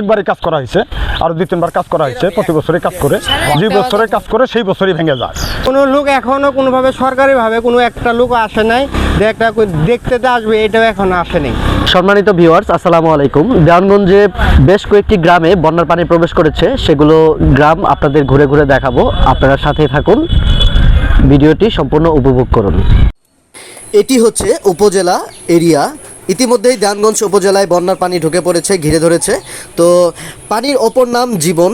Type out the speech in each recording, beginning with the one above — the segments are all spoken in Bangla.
একবারই কাজ করা হয়েছে আর দুই তিনবার কাজ করা হয়েছে প্রতি বছরই কাজ করে। যে বছরে কাজ করে সেই বছরই ভেঙে যায়। কোনো লোক এখনও কোনোভাবে সরকারিভাবে কোনো একটা লোক আসে নাই যে একটা দেখতে তো আসবে এটাও এখনও আসেনি সম্মানিত ভিউয়ার্স আসসালামু আলাইকুম। দেওয়ানগঞ্জে বেশ কয়েকটি গ্রামে বন্যার পানি প্রবেশ করেছে। সেগুলো গ্রাম আপনাদের ঘুরে ঘুরে দেখাবো। আপনারা সাথে থাকুন। ভিডিওটি সম্পূর্ণ উপভোগ করুন। এটি হচ্ছে উপজেলা এরিয়া ইতিমধ্যেই দেওয়ানগঞ্জ উপজেলায় বন্যার পানি ঢুকে পড়েছে, ঘিরে ধরেছে। তো পানির অপর নাম জীবন,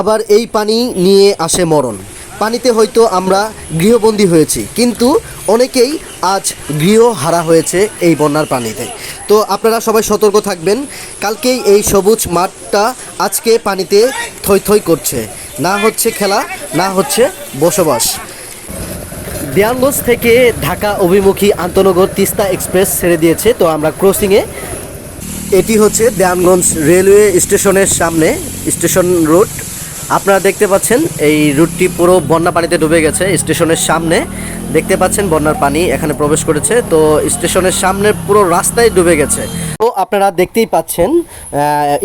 আবার এই পানি নিয়ে আসে মরণ। পানিতে হয়তো আমরা গৃহবন্দী হয়েছি, কিন্তু অনেকেই আজ গৃহ হারা হয়েছে এই বন্যার পানিতে। তো আপনারা সবাই সতর্ক থাকবেন, কালকেই এই সবুজ মাঠটা আজকে পানিতে থই থই করছে। না হচ্ছে খেলা, না হচ্ছে বসবাস। দেয়ানগঞ্জ থেকে ঢাকা অভিমুখী আন্তনগর তিস্তা এক্সপ্রেস ছেড়ে দিয়েছে। তো আমরা ক্রসিংয়ে, এটি হচ্ছে দেয়ানগঞ্জ রেলওয়ে স্টেশনের সামনে, স্টেশন রুট আপনারা দেখতে পাচ্ছেন এই রুটটি পুরো বন্যা পানিতে ডুবে গেছে। স্টেশনের সামনে দেখতে পাচ্ছেন বন্যার পানি এখানে প্রবেশ করেছে। তো স্টেশনের সামনে পুরো রাস্তায় ডুবে গেছে। তো আপনারা দেখতেই পাচ্ছেন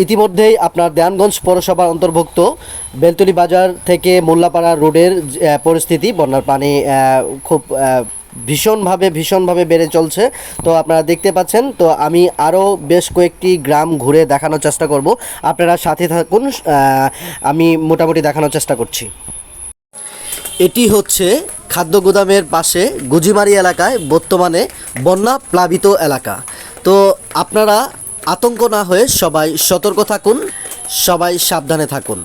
ইতিমধ্যেই আপনার দেয়ানগঞ্জ পৌরসভার অন্তর্ভুক্ত বেলতলি বাজার থেকে মোল্লাপাড়া রোডের পরিস্থিতি। বন্যার পানি খুব ভীষণভাবে ভীষণভাবে বেড়ে চলছে। তো আপনারা দেখতে পাচ্ছেন, তো আমি আরও বেশ কয়েকটি গ্রাম ঘুরে দেখানোর চেষ্টা করব। আপনারা সাথে থাকুন আমি মোটামুটি দেখানোর চেষ্টা করছি। এটি হচ্ছে খাদ্য গুদামের পাশে গুজিমারি এলাকায় বর্তমানে বন্যা প্লাবিত এলাকা। তো আপনারা আতঙ্ক না হয়ে সবাই সতর্ক থাকুন, সবাই সাবধানে থাকুন।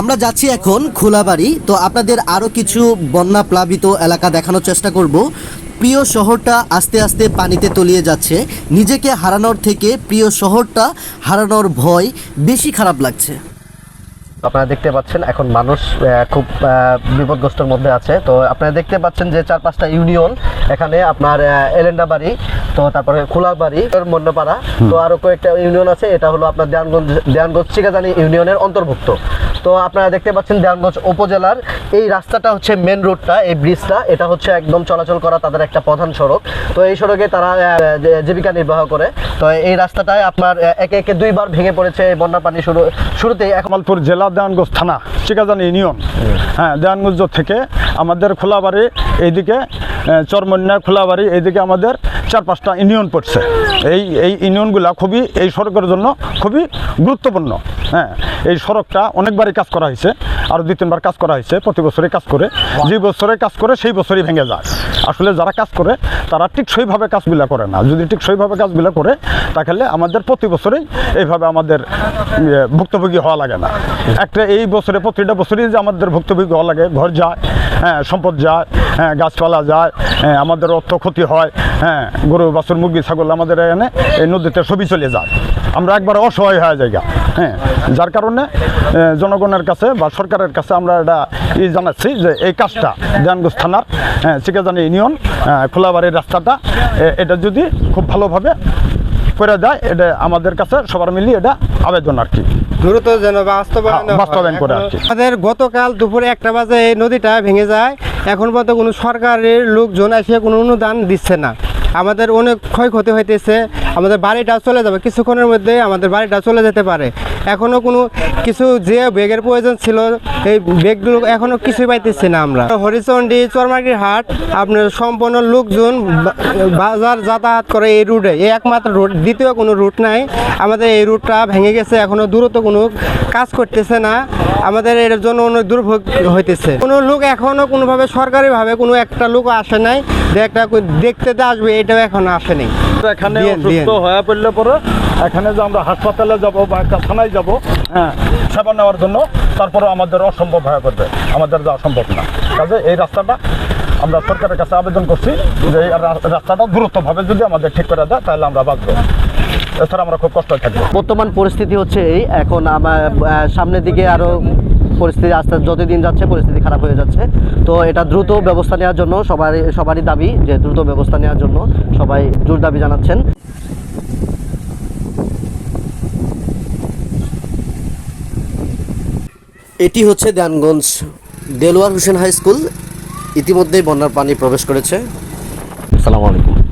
আমরা যাচ্ছি এখন খোলাবাড়ি তো আপনাদের আরও কিছু বন্যা প্লাবিত এলাকা দেখানোর চেষ্টা করব। প্রিয় শহরটা আস্তে আস্তে পানিতে তলিয়ে যাচ্ছে। নিজেকে হারানোর থেকে প্রিয় শহরটা হারানোর ভয় বেশি খারাপ লাগছে। আপনারা দেখতে পাচ্ছেন এখন মানুষ খুব বিপদগ্রস্তর মধ্যে আছে। তো আপনারা দেখতে পাচ্ছেন যে চার পাঁচটা ইউনিয়ন এখানে আপনার এলেন্ডা বাড়ি তো তারপরে খোলাবাড়ি মন্যপাড়া তো আরও কয়েকটা ইউনিয়ন আছে। এটা হলো আপনার দেয়ানগঞ্জ দেয়ানগঞ্জ চিকাজানি ইউনিয়নের অন্তর্ভুক্ত। তো আপনারা দেখতে পাচ্ছেন দেয়ানগঞ্জ উপজেলার এই রাস্তাটা হচ্ছে মেন রোডটা এই ব্রিজটা এটা হচ্ছে একদম চলাচল করা তাদের একটা প্রধান সড়ক। তো এই সড়কে তারা জীবিকা নির্বাহ করে। তো এই রাস্তাটায় আপনার একে একে দুইবার ভেঙে পড়েছে এই বন্যার পানি শুরু, শুরুতেই একমালপুর জেলা দেওয়ানগঞ্জ থানা, চিকাজান ইউনিয়ন। হ্যাঁ দেওয়ানগঞ্জ থেকে আমাদের খোলাবাড়ি এইদিকে চরমন্যা খোলাবাড়ি এইদিকে আমাদের চার পাঁচটা ইউনিয়ন পড়ছে। এই এই ইউনিয়নগুলো খুবই এই সড়কের জন্য খুবই গুরুত্বপূর্ণ। হ্যাঁ এই সড়কটা অনেকবারই কাজ করা হয়েছে আরও দুই তিনবার কাজ করা হয়েছে প্রতি বছরে কাজ করে। যে বছরে কাজ করে সেই বছরই ভেঙে যায়। আসলে যারা কাজ করে তারা ঠিক টিকসইভাবে কাজগুলো করে না। যদি ঠিক টিকসইভাবে কাজগুলো করে তাহলে আমাদের প্রতি বছরেই এইভাবে আমাদের ইয়ে, ভুক্তভোগী হওয়া লাগে না। একটা এই বছরে প্রতিটা বছরই যে আমাদের ভুক্তভোগী হওয়া লাগে ঘর যায় হ্যাঁ সম্পদ যায় হ্যাঁ গাছপালা যায় হ্যাঁ আমাদের অর্থ ক্ষতি হয় হ্যাঁ গরু বাছুর মুরগি ছাগল আমাদের এখানে এই নদীতে ছবি চলে যায়। আমরা একবার অসহায় হয়ে যাই গা। হ্যাঁ যার কারণে জনগণের কাছে বা সরকারের কাছে আমরা এটা ই জানাচ্ছি যে এই কাজটা দেয়ানগঞ্জ থানার চিকাজানি ইউনিয়ন খোলাবাড়ির রাস্তাটা এটা যদি খুব ভালোভাবে করে দেয় এটা আমাদের কাছে সবার মিলিয়ে এটা আবেদন আর কি দ্রুত যেন বাস্তবায়ন হ্যাঁ, বাস্তবায়ন করে আর কি। আমাদের গতকাল দুপুরে একটা বাজে এই নদীটা ভেঙে যায় এখন পর্যন্ত কোনো সরকারের লোকজন এসে কোনো অনুদান দিচ্ছে না আমাদের অনেক ক্ষয়ক্ষতি হইতেছে আমাদের বাড়িটা চলে যাবে। কিছুক্ষণের মধ্যে আমাদের বাড়িটা চলে যেতে পারে। এখনও কোনো কিছু যে বেগের প্রয়োজন ছিল এই বেগগুলো এখনও কিছুই পাইতেছি না আমরা। হরিচন্ডি চরমার্গির হাট আপনার সম্পূর্ণ লোকজন বাজার যাতায়াত করে এই রুটে। এই একমাত্র রুট দ্বিতীয় কোনো রুট নাই। আমাদের এই রুটটা ভেঙে গেছে এখনও দূরত্ব কোনো কাজ করতেছে না। আমাদের এর জন্য অনেক দুর্ভোগ হইতেছে। কোনো লোক এখনও কোনোভাবে সরকারিভাবে কোনো একটা লোক আসে নাই। যে একটা দেখতে আসবে এটাও এখনও আসেনি। এখানে অসুস্থ হয়ে পড়লে পরে এখানে যে আমরা হাসপাতালে যাব বা একটা থানায় যাব হ্যাঁ সেবা নেওয়ার জন্য তারপরে আমাদের অসম্ভব হয়ে পড়বে আমাদের যাওয়া সম্ভব না। কাজে এই রাস্তাটা আমরা সরকারের কাছে আবেদন করছি যে রাস্তাটা দ্রুতভাবে যদি আমাদের ঠিক করে দেয়, তাহলে আমরা বাঁচবো। এছাড়া আমরা খুব কষ্ট থাকব। বর্তমান পরিস্থিতি হচ্ছে এই, এখন আমার সামনের দিকে আরও পরিস্থিতি আস্তে যত দিন যাচ্ছে পরিস্থিতি খারাপ হয়ে যাচ্ছে। তো এটা দ্রুত ব্যবস্থা নেওয়ার জন্য সবারই সবারই দাবি যে দ্রুত ব্যবস্থা নেওয়ার জন্য সবাই জোর দাবি জানাচ্ছেন। এটি হচ্ছে দেয়ানগঞ্জ দেলোয়ার হোসেন হাই স্কুল। ইতিমধ্যেই বন্যার পানি প্রবেশ করেছে। আসসালামু আলাইকুম।